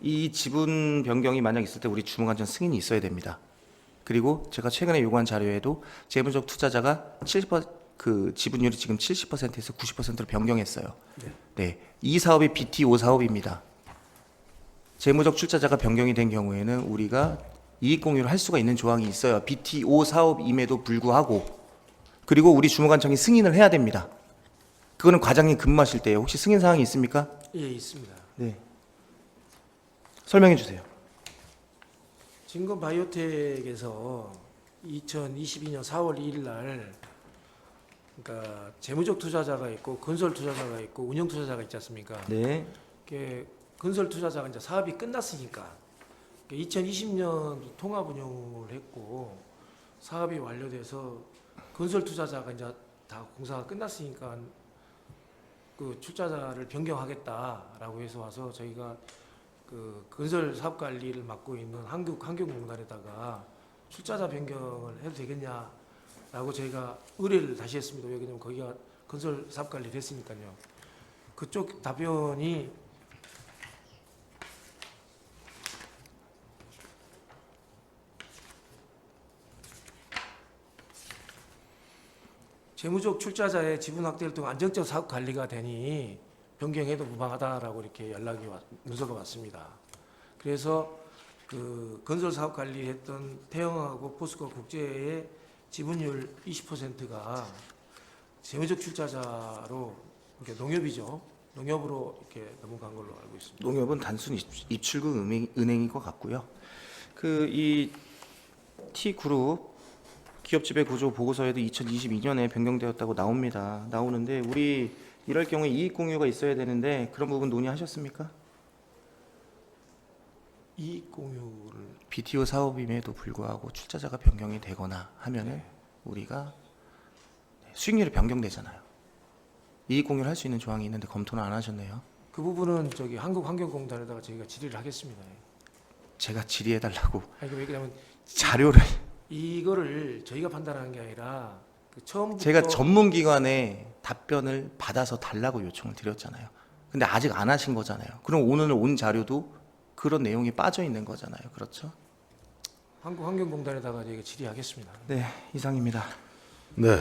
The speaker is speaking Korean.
이 지분 변경이 만약 있을 때 우리 주무관청 승인이 있어야 됩니다. 그리고 제가 최근에 요구한 자료에도 재무적 투자자가 70%그 지분율이 지금 70%에서 90%로 변경했어요. 네. 네. 이 사업이 BTO 사업입니다. 재무적 출자자가 변경이 된 경우에는 우리가 이익 공유를 할 수가 있는 조항이 있어요. BTO 사업임에도 불구하고 그리고 우리 주무관청이 승인을 해야 됩니다. 그거는 과장님 근무하실 때요. 혹시 승인 사항이 있습니까? 예, 있습니다. 네. 설명해 주세요. 진건 바이오텍에서 2022년 4월 2일 날 그러니까 재무적 투자자가 있고 건설 투자자가 있고 운영 투자자가 있지 않습니까? 네. 이게 건설 투자자가 이제 사업이 끝났으니까 2020년 통합 운영을 했고 사업이 완료돼서 건설 투자자가 이제 다 공사가 끝났으니까 그 출자자를 변경하겠다라고 해서 와서 저희가 그 건설 사업 관리를 맡고 있는 한국 환경공단에다가 출자자 변경을 해도 되겠냐라고 저희가 의뢰를 다시 했습니다. 왜냐면 거기가 건설 사업 관리를 했으니까요. 그쪽 답변이 재무적 출자자의 지분 확대를 통한 안정적 사업 관리가 되니 변경해도 무방하다라고 이렇게 연락이 왔, 문서가 왔습니다. 그래서 그 건설 사업 관리했던 태영하고 포스코 국제의 지분율 20%가 재무적 출자자로 이렇게 농협이죠. 농협으로 이렇게 넘어간 걸로 알고 있습니다. 농협은 단순 입- 입출금 은행, 은행인 것 같고요. 그 이 T그룹 기업 지배 구조 보고서에도 2022년에 변경되었다고 나옵니다. 나오는데 우리 이럴 경우에 이익 공유가 있어야 되는데 그런 부분 논의하셨습니까? 이익 공유를 BTO 사업임에도 불구하고 출자자가 변경이 되거나 하면은 우리가 네, 수익률이 변경되잖아요. 이익 공유를 할 수 있는 조항이 있는데 검토는 안 하셨네요. 그 부분은 저기 한국환경공단에다가 저희가 질의를 하겠습니다. 제가 질의해 달라고 아니 왜냐면 자료를 이거를 저희가 판단하는 게 아니라 그 처음부터 제가 전문 기관에 답변을 받아서 달라고 요청을 드렸잖아요. 근데 아직 안 하신 거잖아요. 그럼 오늘 온 자료도 그런 내용이 빠져 있는 거잖아요. 그렇죠? 한국환경공단에다가 저희가 질의하겠습니다. 네, 이상입니다. 네.